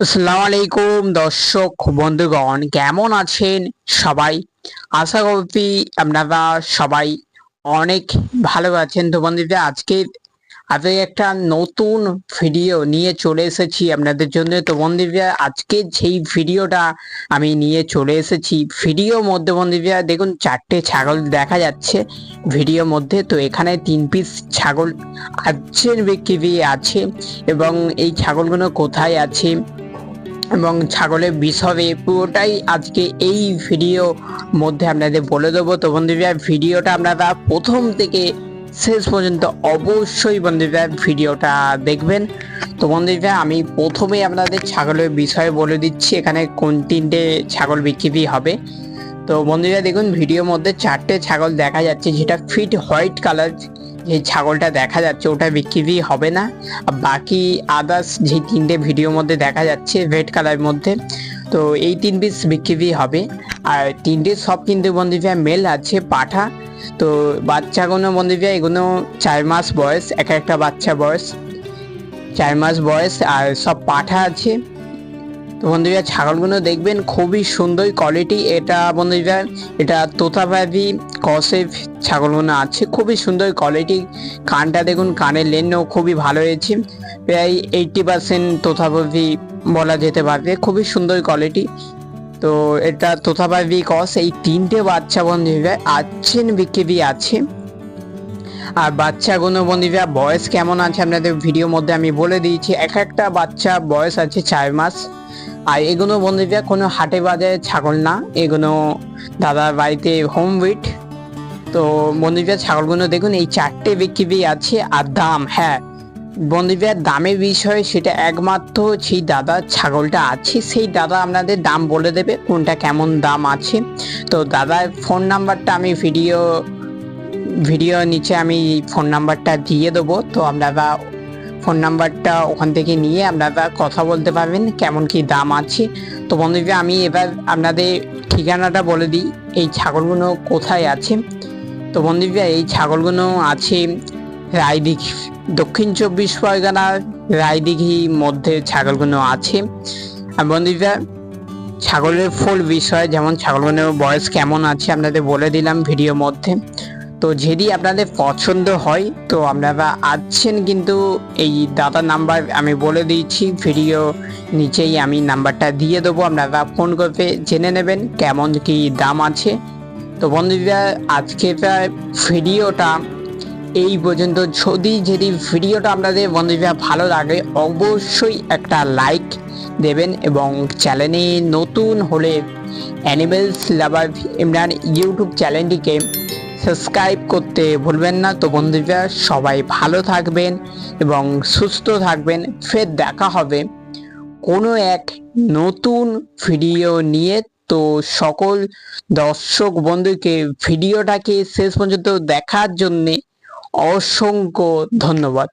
আসসালামু আলাইকুম, দর্শক, বন্ধুগণ, কেমন আছেন সবাই? আশা করি আপনারা সবাই অনেক ভালো আছেন। তো বন্ধুরা, আজকে আজকে একটা নতুন ভিডিও নিয়ে চলে এসেছি আপনাদের জন্য। তো বন্ধুরা, আজকে যেই ভিডিওটা আমি নিয়ে চলে এসেছি ভিডিও মধ্যে বন্ধুরা, দেখুন চারটে ছাগল দেখা যাচ্ছে ভিডিও মধ্যে। তো এখানে তিন পিস ছাগল আছেন বিক্রি আছে এবং এই ছাগলগুলো কোথায় আছে? এবং ছাগলের বিষয়ে পুরোটাই আজকে এই ভিডিও মধ্যে আপনাদের বলে দেবো। তো বন্ধুরা ভিডিওটা আপনারা প্রথম থেকে শেষ পর্যন্ত অবশ্যই বন্ধুরা ভিডিওটা দেখবেন। তো বন্ধুরা, আমি প্রথমে আপনাদের ছাগলের বিষয়ে বলে দিচ্ছি, এখানে কোন তিনটে ছাগল বিক্রি হবে। তো বন্ধুরা, দেখুন ভিডিওর মধ্যে চারটে ছাগল দেখা যাচ্ছে, যেটা ফিট হোয়াইট কালার যে ছাগলটা দেখা যাচ্ছে, ওটা বিক্রি হবে না। বাকি আদার্স যে তিনটে ভিডিওর মধ্যে দেখা যাচ্ছে রেড কালারের মধ্যে, তো এই তিন পিস বিক্রি হবে। আর তিনটে সব কিন্তু বন্ধুরা মেল আছে, পাঠা। তো বাচ্চাগুলো বন্ধুরা এগুলো চার মাস বয়স, এক একটা বাচ্চা বয়স। চার মাস বয়স, আর সব পাঠা আছে। তো বন্ধুরা ছাগলগুলো দেখবেন খুবই সুন্দর কোয়ালিটি এটা বন্ধুরা এটা তোতাবাবি কসেভ ছাগলগুলো আছে, খুবই সুন্দর কোয়ালিটি কানটা দেখুন, কানের লেনও খুবই ভালো হয়েছে প্রায় এইটটি পার্সেন্ট তোতাবাবি বলা যেতে পারবে খুবই সুন্দর কোয়ালিটি তো এটা তোতাবাবি কস, এই তিনটে বাচ্চা বন্ধুরা আছেন বিক্রি আছে। আর বাচ্চাগুলো বন্ধুরা বয়স কেমন আছে আপনাদের ভিডিওর মধ্যে আমি বলে দিয়েছি। এক একটা বাচ্চা বয়স আছে চার মাস। আর এগুলো বন্ধুরা কোনো হাটে বাজারে ছাগল না। এগুলো দাদার বাড়িতে হোম উইট তো বন্ধুরা ছাগলগুলো দেখুন, এই চারটে বিক্রি আছে আর দাম হ্যাঁ। বন্ধুরা দামের বিষয়ে সেটা একমাত্র সেই দাদার ছাগলটা আছে, সেই দাদা আপনাদের দাম বলে দেবে কোনটা কেমন দাম আছে। তো দাদার ফোন নাম্বারটা আমি ভিডিও ভিডিও নিচে আমি ফোন নাম্বারটা দিয়ে দেবো। তো আপনারা ফোন নাম্বারটা ওখান থেকে নিয়ে আপনারা কথা বলতে পারবেন, কেমন কি দাম আছে। তো বন্ধুরা, আমি এবার আপনাদের ঠিকানাটা বলে দিই, এই ছাগলগুলো কোথায় আছে। তো বন্ধুরা, এই ছাগলগুলো আছে রায়দিঘি, দক্ষিণ চব্বিশ পরগনার রায়দিঘি মধ্যে ছাগলগুলো আছে। আর বন্ধুরা, ছাগলের ফুল বিষয়, যেমন ছাগলগুলোর বয়স কেমন আছে আপনাদের বলে দিলাম ভিডিওর মধ্যে। তো যদি আপনাদের পছন্দ হয়, তো আপনারা আছেন কিন্তু এই দাদা নাম্বার আমি বলে দিয়েছি, ভিডিও নিচেই আমি নাম্বারটা দিয়ে দেবো, আপনারা ফোন করে জেনে নেবেন কেমন কি দাম আছে। তো বন্ধুরা আজকে ভিডিওটা এই পর্যন্ত। যদি যদি ভিডিওটা আপনাদের বন্ধুরা ভালো লাগে, অবশ্যই একটা লাইক দেবেন এবং চ্যানেলে নতুন হলে অ্যানিমেলস লাভার ইমরান ইউটিউব চ্যানেলটিকে সাবস্ক্রাইব করতে ভুলবেন না। তো বন্ধুরা, সবাই ভালো থাকবেন এবং সুস্থ থাকবেন। ফের দেখা হবে কোনো এক নতুন ভিডিও নিয়ে। তো সকল দর্শক বন্ধুকে ভিডিওটাকে শেষ পর্যন্ত দেখার জন্যে অসংখ্য ধন্যবাদ।